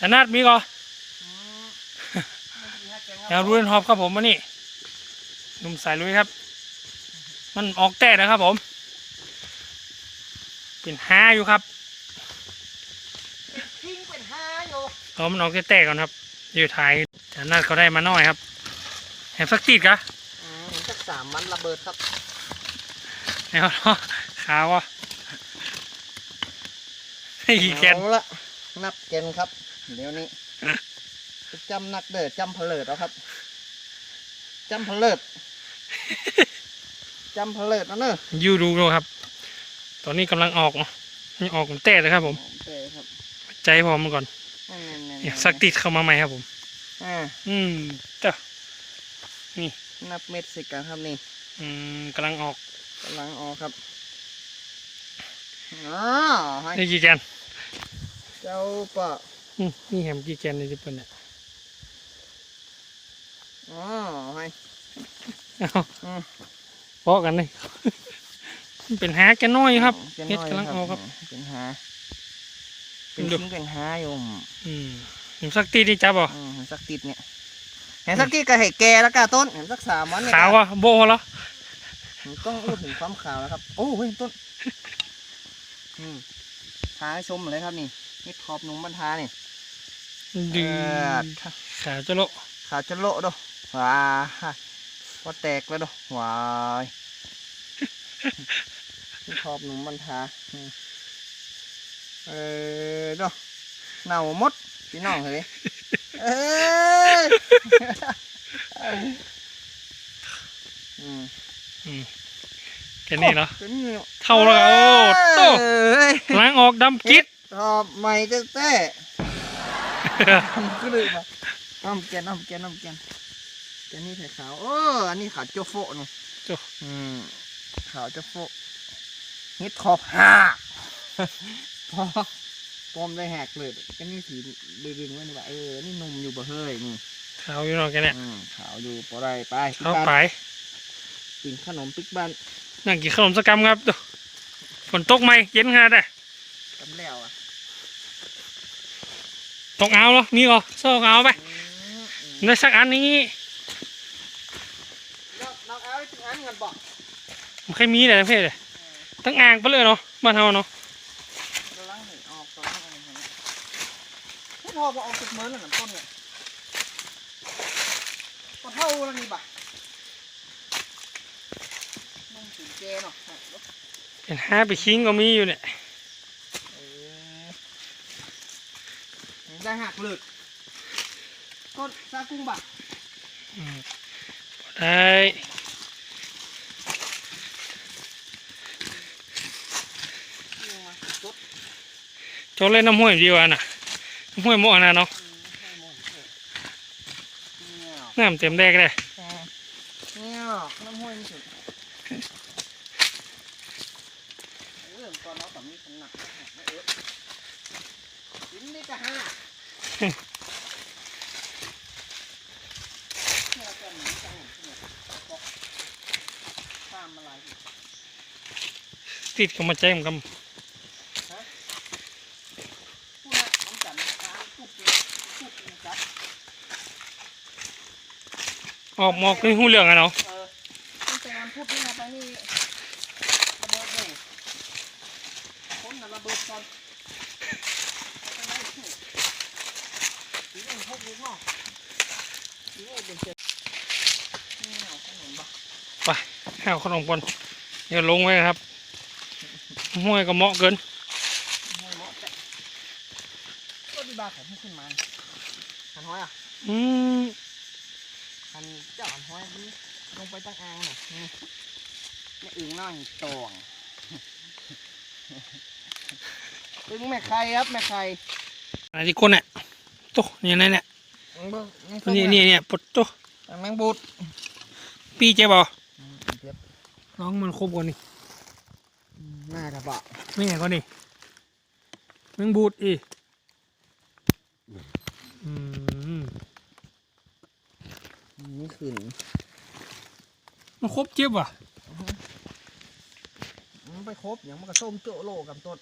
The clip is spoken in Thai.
แต่นาดมีก่ออืมไม่มีให้แกงแนวรุนฮอบครับผมมานี่หนุ่มสายลุยครับ มันออกแต่นะครับผมเป็นห้าอยู่ครับทิ้งเป็นห้าอยู่รอมันออกแต่ๆก่อนครับอยู่ท้ายแต่นาดเขาได้มาน้อยครับแหมสักติดกะอืมสักสามมันระเบิดครับแนวเนาะขาวอะให้กี่แกนเอาละนับแกนครับ เดี๋ยวนี้ไปจำนักเด้อจำเพลิดเอาครับจำเพลิดจำเพลิดนะเนอะยูดูดูครับ ตอนนี้กำลังออกเนาะนี่ออกมันแต่เลยครับ ผมโอเคครับ ใจพร้อมมันก่อนนี่ๆๆๆเนี่ยสักติดเข้ามาใหม่ครับผมอ่าอืมเจ้านับเม็ดสิกันครับนี่ อืมกำลังออกกำลังออกครับอ๋อให้นี่กี่แกนเจ้าปะอืม นี่แฮมกี่แกนในที่เปิ้นเนี่ยอ๋อให้เอาอืมพอกันเลยมันเป็นหาแกนน้อยครับเป็นเฮ็ดน้อยกำลังออกครับ เป็นหา เป็นดูชิ้นเป็นหาอยู่อืมเห็นสักตีนี่จับบ่อืมเห็นสักติดเนี่ยเห็นสักติดก็เห็นแกแล้วก็ต้นเห็นสักสามวันเนี่ยขาวอะโบเหรอผมต้องพูดถึงความขาวแล้วครับ โอ้เฮ้ยต้นอืมท้าให้ชมเลยครับนี่นี่ทอบหนุ่มบรรทานี่ ดืเอออขาวจะโละขาวจะโละดูว้าพอแตกแล้วดูว้ายนี่ทอบหนุ่มบรรทาอืมเออดูเน่าหมดพี่น้องเฮ้ยเอ้ยอืมแค่นี้เนาะเป็นนี่เท่าแล้วโอ้โตเอ้ยล้างออกดำกิ๊ดชอบใหม่เต้ เต้ก็เลยมาน้ำแกนน้ำแกนน้ำแกนแกนนี่ใส่ขาวโอ้อันนี้ขาวโจโฟะเนาะโจ้อืมขาวโจโฟะเฮ็ดขอบห้าพอปอมได้แหกเลยแก็นี่สีดึงๆไว้นี่ว่าเออนี่หนุ่มอยู่บ่เฮ้ยนี่ขาวอยู่เนาะแกเนี่ยอืมขาวอยู่ปอไรไปปิ๊กเข้าบ้านไปกินขนมปิ๊กบ้านนั่งกินขนมสกรรมครับดูฝนตกไหมเย็นขนาดไหนกำแล้วอะ ตกเอาเหรอมีเหรอโซ่เอาไปอืมอืมได้สักอันนี้เราเราเอาไปถึงอันกันบอกมันเคยมีแต่ประเภทเลยตั้งอ่างไปเลยเนาะบ้านเฮาเนาะเราล้างให้ออกตอนนี้อะไรอย่างเงี้ยไม่พอมาออกติดเมินหนึ่งต้นเนี่ยก็เท่าแล้วนี่บ่ะนุ่มถึงเจเนาะอะแล้วเป็นห้าไปคิงก็มีอยู่เนี่ย เออ ได้หักเลือดต้นซากุ้งบ่ะอืมได้นี่มาจดโจเล่นน้ำห้วยดีกว่าน่ะน้ำห้วยหม้อนะเนาะอืมให้หมดเถอะเนี่ยน้ำเต็มแดกเลยเนี่ยน้ำห้วยมันสุดเริ่มตอนเราแบบนี้ขนาดไม่เออกินได้จะห้าเนี่ยเราจะหนีจังหวะเนี่ยก็ข้ามมาหลายที ติดก็มาแจ้งกันออกมอกในหูเหลืองอะเนาะเออตั้งแต่วันพุธนี่มาไระเบิดเลยคนระเบิดก่อนเอาไปไว้ที่ สีเอ็นพกดูเนาะสีเอ็นเป็นเจ็ดนี่เอาขนมบ่ให้เอาขนมก่อนเดี๋ยวลงไว้ครับห้วยก็เหมาะเกินให้เหมาะแต่ก็ดีบาของที่ขึ้นมาหันห้อยอะอืมหันเจ้าหันห้อยนี่ลงไปตั้งอ่างหน่อยนี่แม่อึ่งน้อยตวงอึ่งแม่ไข่ครับแม่ไข่อะไรที่คนเนี่ย โต๊ะนี่นั่นเนี่ยนี่นี่เนี่ยปดโต๊ะแมงบูดปีเจ๊บอเจ็บร้องมันครบก่อนนี่น่าจะบะไม่ไงก่อนนี่มึงบูดอีอืมนี่ขึ้นมันครบเจ็บว่ะมันไปครบอย่างมันก็ส้มโจโลกับต้น